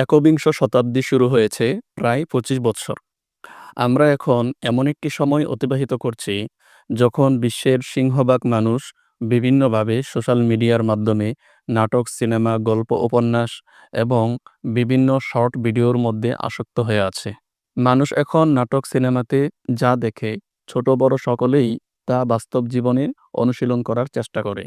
একবিংশ শতাব্দী শুরু হয়েছে প্রায় ২৫ বৎসর। আমরা এখন এমন একটি সময় অতিবাহিত করছি, যখন বিশ্বের সিংহভাগ মানুষ বিভিন্নভাবে সোশ্যাল মিডিয়ার মাধ্যমে নাটক, সিনেমা, গল্প, উপন্যাস এবং বিভিন্ন শর্ট ভিডিওর মধ্যে আসক্ত হয়ে আছে। মানুষ এখন নাটক, সিনেমাতে যা দেখে, ছোট বড় সকলেই তা বাস্তব জীবনে অনুশীলন করার চেষ্টা করে।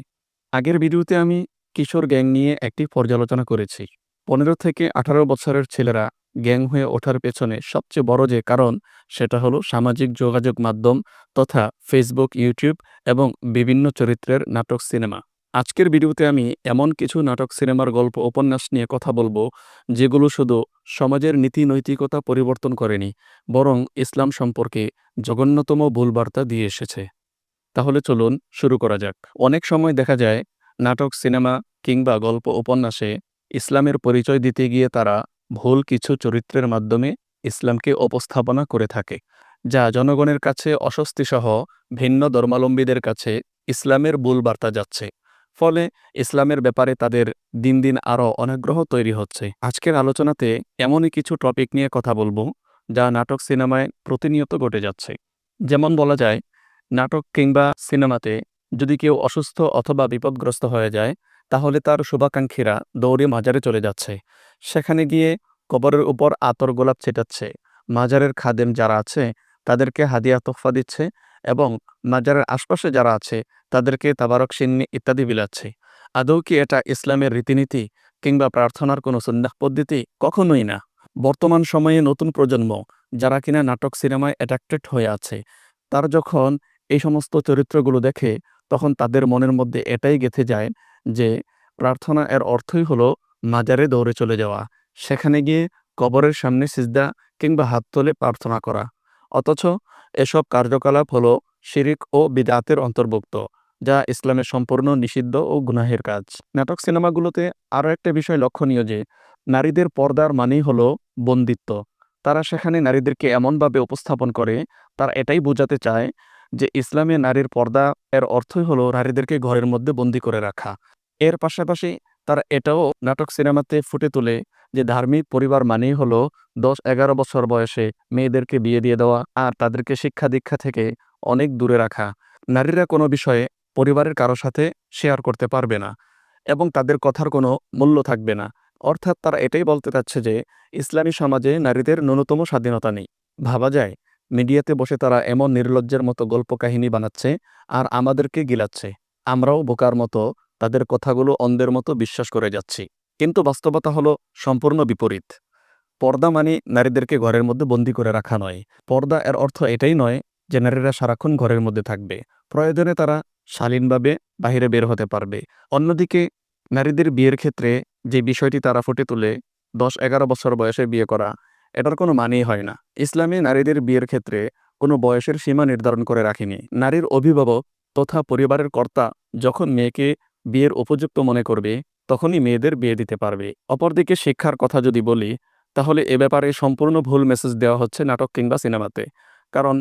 আগের ভিডিওতে আমি কিশোর গ্যাং নিয়ে একটি পর্যালোচনা করেছি। ১৫ থেকে ১৮ বছরের ছেলেরা গ্যাং হয়ে ওঠার পেছনে সবচেয়ে বড় যে কারণ, সেটা হলো সামাজিক যোগাযোগ মাধ্যম তথা ফেসবুক, ইউটিউব এবং বিভিন্ন চরিত্রের নাটক, সিনেমা। আজকের ভিডিওতে আমি এমন কিছু নাটক, সিনেমার গল্প, উপন্যাস নিয়ে কথা বলব, যেগুলো শুধু সমাজের নীতি-নৈতিকতা পরিবর্তন করেনি, বরং ইসলাম সম্পর্কে জঘন্যতম ভুল বার্তা দিয়ে এসেছে। তাহলে চলুন শুরু করা যাক। অনেক সময় দেখা যায়, নাটক, সিনেমা কিংবা গল্প, উপন্যাসে ইসলামের পরিচয় দিতে গিয়ে তারা ভুল কিছু চরিত্রের মাধ্যমে ইসলামকে উপস্থাপনা করে থাকে, যা জনগণের কাছে অস্বস্তিসহ ভিন্ন ধর্মাবলম্বীদের কাছে ইসলামের ভুল বার্তা যাচ্ছে। ফলে ইসলামের ব্যাপারে তাদের দিন দিন আরও অনাগ্রহ তৈরি হচ্ছে। আজকের আলোচনাতে এমনই কিছু টপিক নিয়ে কথা বলব, যা নাটক, সিনেমায় প্রতিনিয়ত ঘটে যাচ্ছে। যেমন বলা যায়, নাটক কিংবা সিনেমাতে যদি কেউ অসুস্থ অথবা বিপদগ্রস্ত হয়ে যায়, তাহলে তার শুভাকাঙ্ক্ষীরা দৌড়ে মাজারে চলে যাচ্ছে। সেখানে গিয়ে কবরের উপর আতর গোলাপ ছেটাচ্ছে মাজারের খাদেম যারা আছে তাদেরকে হাদিয়া তোফা দিচ্ছে এবং মাজারের আশপাশে যারা আছে তাদেরকে তাবারক সিন্নি ইত্যাদি বিলাচ্ছে। আদৌ কি এটা ইসলামের রীতিনীতি কিংবা প্রার্থনার কোনো সুন্নাহ পদ্ধতি? কখনোই না। বর্তমান সময়ে নতুন প্রজন্ম, যারা কিনা নাটক, সিনেমায় অ্যাট্রাক্টেড হয়ে আছে, তার যখন এই সমস্ত চরিত্রগুলো দেখে, তখন তাদের মনের মধ্যে এটাই গেঁথে যায় যে, প্রার্থনা এর অর্থই হলো মাজারে দৌড়ে চলে যাওয়া, সেখানে গিয়ে কবরের সামনে সিজদা কিংবা হাত তোলে প্রার্থনা করা। অথচ এসব কার্যকলাপ হলো শিরিক ও বিদআতের অন্তর্ভুক্ত, যা ইসলামের সম্পূর্ণ নিষিদ্ধ ও গুনাহের কাজ। নাটক, সিনেমাগুলোতে আরও একটা বিষয় লক্ষণীয় যে, নারীদের পর্দার মানেই হলো বন্দিত্ব। তারা সেখানে নারীদেরকে এমনভাবে উপস্থাপন করে, তারা এটাই বোঝাতে চায় যে ইসলামে নারীর পর্দা এর অর্থই হলো নারীদেরকে ঘরের মধ্যে বন্দি করে রাখা। এর পাশাপাশি তারা এটাও নাটক, সিনেমাতে ফুটে তোলে যে ধার্মিক পরিবার মানেই হলো দশ এগারো বছর বয়সে মেয়েদেরকে বিয়ে দিয়ে দেওয়া আর তাদেরকে শিক্ষা-দীক্ষা থেকে অনেক দূরে রাখা। নারীরা কোনো বিষয়ে পরিবারের কারও সাথে শেয়ার করতে পারবে না এবং তাদের কথার কোনো মূল্য থাকবে না। অর্থাৎ তারা এটাই বলতে চাচ্ছে যে, ইসলামী সমাজে নারীদের ন্যূনতম স্বাধীনতা নেই। ভাবা যায়, মিডিয়াতে বসে তারা এমন নির্লজ্জের মতো গল্প-কাহিনী বানাচ্ছে আর আমাদেরকে গিলাচ্ছে। আমরাও বোকার মতো তাদের কথাগুলো অন্ধের মতো বিশ্বাস করে যাচ্ছি। কিন্তু বাস্তবতা হলো সম্পূর্ণ বিপরীত। পর্দা মানে নারীদেরকে ঘরের মধ্যে বন্দী করে রাখা নয়। পর্দা এর অর্থ এটাই নয় যে নারীরা সারাক্ষণ ঘরের মধ্যে থাকবে। প্রয়োজনে তারা শালীনভাবে বাহিরে বের হতে পারবে। অন্যদিকে নারীদের বিয়ের ক্ষেত্রে যে বিষয়টি তারা ফুটে তোলে, দশ এগারো বছর বয়সে বিয়ে করা, এটার কোনো মানেই হয় না। ইসলামে নারীদের বিয়ের ক্ষেত্রে কোনো বয়সের সীমা নির্ধারণ করে রাখেনি। নারীর অভিভাবক তথা পরিবারের কর্তা যখন মেয়েকে বিয়ের উপযুক্ত মনে করবে, তখনই মেয়েদের বিয়ে দিতে পারবে। অপরদিকে শিক্ষার কথা যদি বলি, তাহলে এ ব্যাপারে সম্পূর্ণ ভুল মেসেজ দেওয়া হচ্ছে নাটক কিংবা সিনেমাতে। কারণ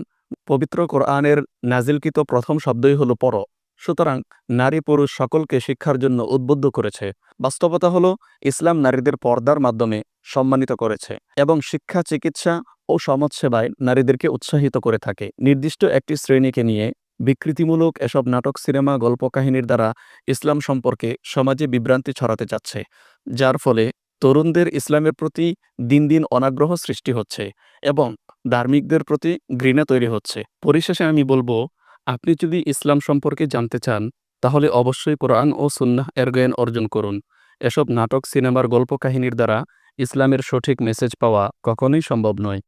পবিত্র কোরআনের নাজিলকৃত প্রথম শব্দই হলো পর। সুতরাং নারী-পুরুষ সকলকে শিক্ষার জন্য উদ্বুদ্ধ করেছে। বাস্তবতা হলো, ইসলাম নারীদের পর্দার মাধ্যমে সম্মানিত করেছে এবং শিক্ষা, চিকিৎসা ও সমাজসেবায় নারীদেরকে উৎসাহিত করে থাকে। নির্দিষ্ট একটি শ্রেণীকে নিয়ে বিকৃতিমূলক এসব নাটক, সিনেমা, গল্প-কাহিনীর দ্বারা ইসলাম সম্পর্কে সমাজে বিভ্রান্তি ছড়াতে চাচ্ছে, যার ফলে তরুণদের ইসলামের প্রতি দিন দিন অনাগ্রহ সৃষ্টি হচ্ছে এবং ধার্মিকদের প্রতি ঘৃণা তৈরি হচ্ছে। পরিশেষে আমি বলব, আপনি যদি ইসলাম সম্পর্কে জানতে চান, তাহলে অবশ্যই কোরআন ও সুন্নাহ এর জ্ঞান অর্জন করুন। এসব নাটক, সিনেমার গল্প-কাহিনীর দ্বারা ইসলামের সঠিক মেসেজ পাওয়া কখনোই সম্ভব নয়।